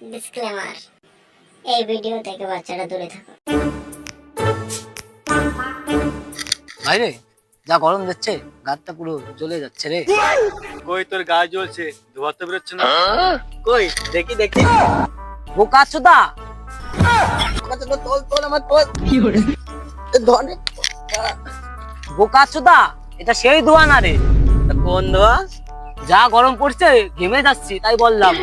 Disclaimer এই video থেকে বাচ্চারা দূরে থাকো। ভাইরে যা গরম যাচ্ছে গাতটা পুরো জ্বলে যাচ্ছে রে। কই তোর গা জ্বলছে? ধোয়া তো বেরোচ্ছে না। কই দেখি দেখি। বোকা চোদা তোল তোল আমার তোল। ধরে বোকা চোদা এটা সেই ধোয়া না রে। তা কোন ধোয়া? যা গরম পড়ছে ঘেমে যাচ্ছি তাই বললাম।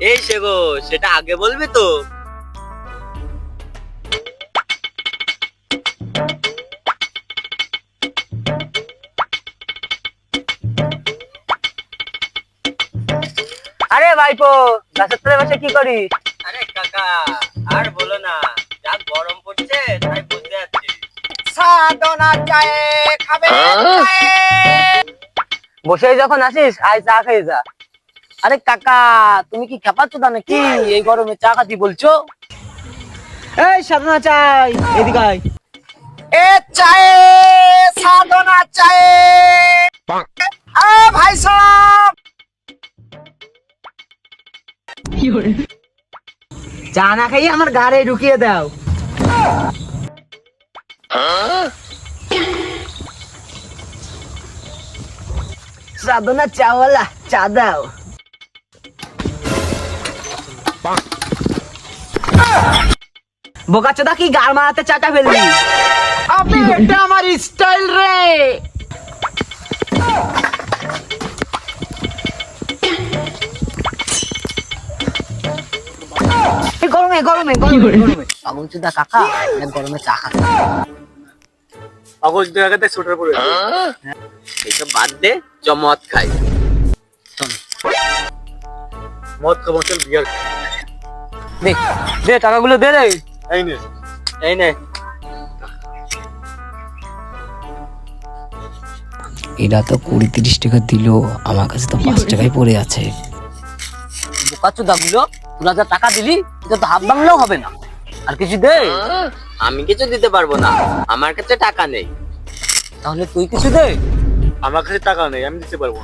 এই সে গো সেটা আগে বলবি তো। আরে ভাইপো গাছের তলে বসে কি করিস? আরে কাকা আর বলো না যা গরম পড়ছে তাই বুঝতে যাচ্ছি। সাধনা চায়ে খাবে বসে যখন আসিস আয় চা খেয়ে যা। আরে কাকা তুমি কি খেপাচ্ছ না নাকি? এই গরমে চা খাতি বলছো? এই সাধনা চাই এদিকে আয়। এ চায়ে সাধনা চায়ে। আ ভাই সব চা না খাইয়ে আমার গাড়ি ঢুকিয়ে দাও। সাধনা চাওয়ালা চা দাও। বোকা চোদা কি গাল মারাতে চাটা ফেলবি আবে এটা আমার স্টাইল রে। গরমে গরমে গরমে গরমে। পাগল চুদা কাকা অনেক গরমে চা দুই আগে সোটার পরে এইসব বাদ দে চ মদ খাই। মদ খাব চল বিয়ার দে দে টাকাগুলো দে রে। এই নে। এই নে। এরা তো কুড়ি তিরিশ টাকা দিল আমার কাছে তো পাঁচ টাকায় পড়ে আছে। গুলো তোরা যা টাকা দিলি এটা তো হাত ভাঙলেও হবে না। আর কিছু দে। আমি কিছু দিতে পারব না আমার কাছে টাকা নেই। তাহলে তুই কিছু দে। আমার কাছে টাকা নেই আমি দিতে পারব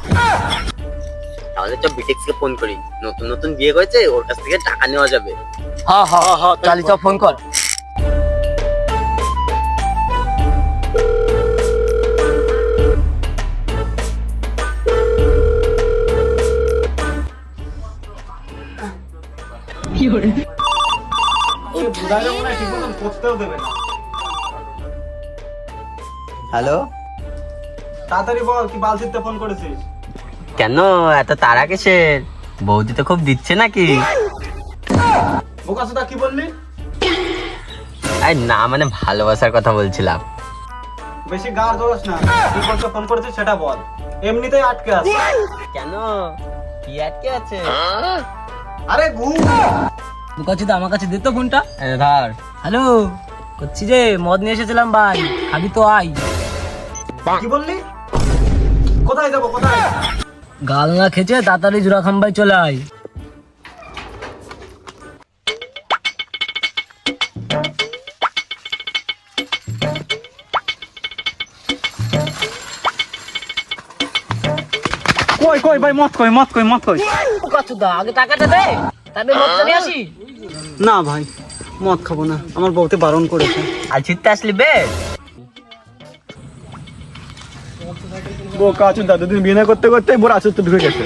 তাহলে তো বিটেক্স কে ফোন করি। নতুন নতুন বিয়ে করেছে ওর কাছ থেকে টাকা নেওয়া যাবে। হ্যাঁ হ্যাঁ হ্যাঁ, তাই ফোন কর। হ্যালো? তাড়াতাড়ি বল কি বালতিতে ফোন করেছিস? কেন? এত তারা কিসের? বৌদি তো খুব দিচ্ছে নাকি? কি বললি? আরে না মানে ভালোবাসার কথা বলছিলাম। বেশি গার না। কি বলতে ফোন করেছিস সেটা বল। এমনিতেই আটকে আছে কেন? কি আটকে আছে? আরে আমার কাছে দে তো ফোনটা। ধর। হ্যালো? করছি যে মদ নিয়ে এসেছিলাম ভাই। খাবি তো আই কি বললি? কোথায় যাব কোথায়? গাল না খেছে তাড়াতাড়ি জোড়া খাম্বাই চলে আয়। কই কই ভাই মত কই মত কই মত কই? চুদা আগে টাকাটা দে। তবে মদটা নিয়ে আসি? না ভাই মদ খাব না। আমার বউতে বারণ করেছে। আর ছিটতে আসলি বে? বোকা চুদা দুদিন বিয়ে করতে করতে আসতে ঢুকে গেছে।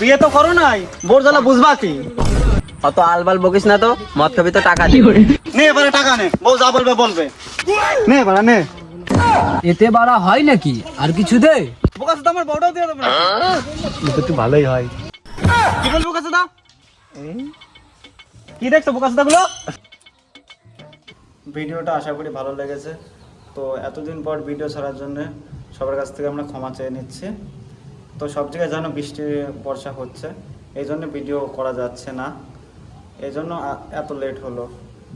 বিয়ে তো করো নাই বোর জ্বালা বুঝবা কি? অত আলবাল বকিস না তো মদ খাবি তো টাকা নে এবারে টাকা নে বউ যা বলবে বলবে। নে এবারে নে। এতে বাড়া হয় নাকি? আর কিছু দে। বোকা আমার বউটাও দিয়ে দেবে না। তো ভালোই হয়। কি বলব বোকা কি দেখছ বোকা সুদা গুলো? ভিডিওটা আশা করি ভালো লেগেছে। তো এতদিন পর ভিডিও ছাড়ার জন্য সবার কাছ থেকে আমরা ক্ষমা চেয়ে নিচ্ছি। তো সব জায়গায় যেন বৃষ্টি, বর্ষা হচ্ছে, এই জন্য ভিডিও করা যাচ্ছে না। এই জন্য এত লেট হলো।